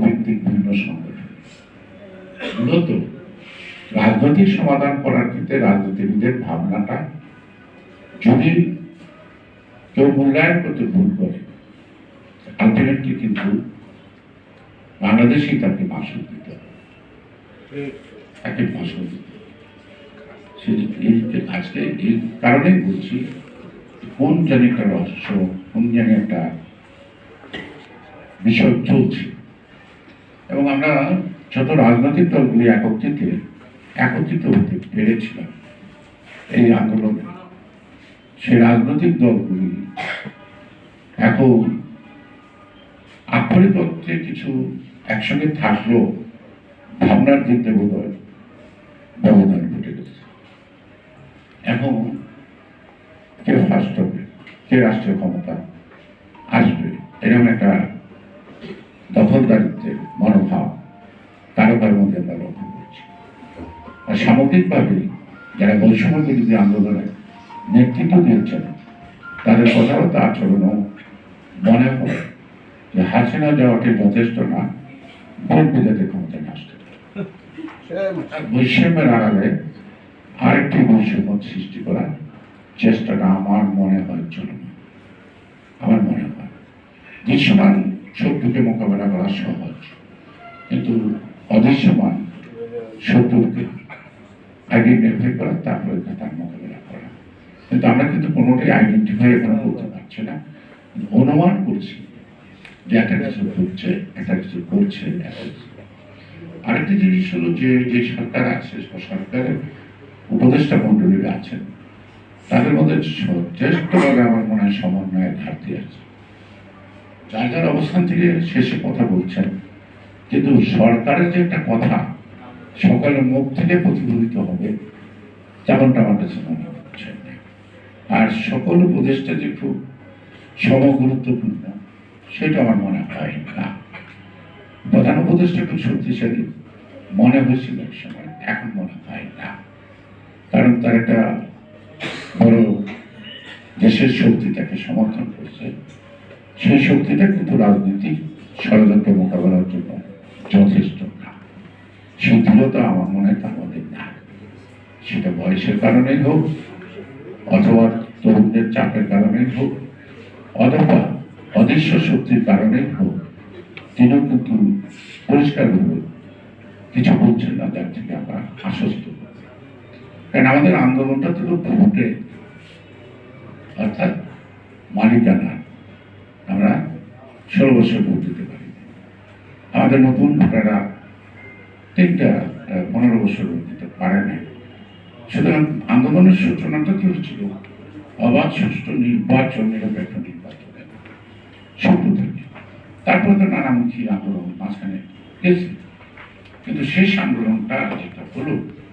ভিত্তিক বিভিন্ন সংগঠন। মূলত রাজনৈতিক সমাধান করার ক্ষেত্রে রাজনীতিবিদের ভাবনাটা যদি কেউ মূল্যায়ন করতে ভুল করে আলটিমেটলি কিন্তু বাংলাদেশেই তাকে ভাষণ দিতে হবে। তাকে মাসুল দিতে আজকে এই কারণেই বলছি, কোন জানি একটা রহস্য, কোন জানি একটা বিষয় চলছে। এবং আমরা যত রাজনৈতিক দলগুলি একত্রিত একত্রিত হতে পেরেছিলাম এই আন্দোলনে, সেই রাজনৈতিক দলগুলি এখন আক্ষরিক অর্থে কিছু একসঙ্গে থাকলেও ভাবনার দিক হয় ব্যবধান ঘটে গেছে। এখন কে ফার্স্ট হবে কে রাষ্ট্রীয় ক্ষমতা আসবে, এরকম একটা দখলদারিত্বের মনোভাব কারও কারোর মধ্যে আমরা লক্ষ্য করছি। আর সামগ্রিকভাবে যারা বৈষম্য বিরোধী আন্দোলনে নেতৃত্ব দিয়েছেন, তাদের কথাবার্তা আচরণও মনে হয় যে হাসিনা যাওয়াটি যথেষ্ট না, ভোট বিজাতে ক্ষমতায় আসতে বৈষম্যের আড়ালে আরেকটি বৈষম্য সৃষ্টি করার চেষ্টাটা আমার মনে হয় চলবে। আমার মনে হয়। দৃশ্যমান শত্রুকে মোকাবেলা করা সহজ। কিন্তু অদৃশ্যমান শত্রুকে আইডেন্টিফাই করা, তারপরে তার মোকাবেলা করা। কিন্তু আমরা কিন্তু কোনোটাই আইডেন্টিফাই এখন করতে পারছি না। অনুমান করছি যে একটা কিছু করছে একটা কিছু করছে আরেকটি জিনিস হলো যে যে সরকার আছে, সরকারের উপদেষ্টা মন্ডলীরা আছেন, তাদের মধ্যে যথেষ্টভাবে আমার মনে হয় সমন্বয়ের ঘাটতি আছে। যার অবস্থান থেকে শেষে কথা বলছেন। কিন্তু সরকারের যে একটা কথা, সকলের মুখ থেকে প্রতিফলিত হবে তেমনটা আমার কাছে মনে হচ্ছে। আর সকল উপদেশটা যে খুব সমগুরুত্বপূর্ণ, সেটা আমার মনে হয় না। প্রধান উপদেশটা খুব শক্তিশালী, মনে হয়েছিল এক সময়, এখন মনে হয় না। কারণ তার একটা বড় দেশের শক্তি তাকে সমর্থন করছে। সেই শক্তিটা কিন্তু রাজনীতিক ষড়যন্ত্র মোকাবেলার জন্য যথেষ্ট না। সেই দৃঢ়তা আমার মনে হয় মধ্যে না। সেটা বয়সের কারণেই হোক, অথবা তরুণদের চাপের কারণেই হোক, অথবা অদৃশ্য শক্তির কারণেই হোক, তিনিও কিন্তু পরিষ্কারভাবে কিছু বলছেন না যার থেকে আমরা আশ্বস্ত। কারণ আমাদের আন্দোলনটা তো ভোটে, অর্থাৎ মালিকানা আমরা ষোলো বছর ভোট দিতে পারি আমাদের নতুন আপনারা তিনটা পনেরো বছর দিতে পারে নাই। সুতরাং আন্দোলনের সূচনাটা কি হচ্ছিল অবাধ, সুষ্ঠু, নির্বাচন, নিরপেক্ষ নির্বাচন। থেকে তারপরে তো নানামুখী আন্দোলন মাঝখানে গেছে। কিন্তু শেষ আন্দোলনটা যেটা হলো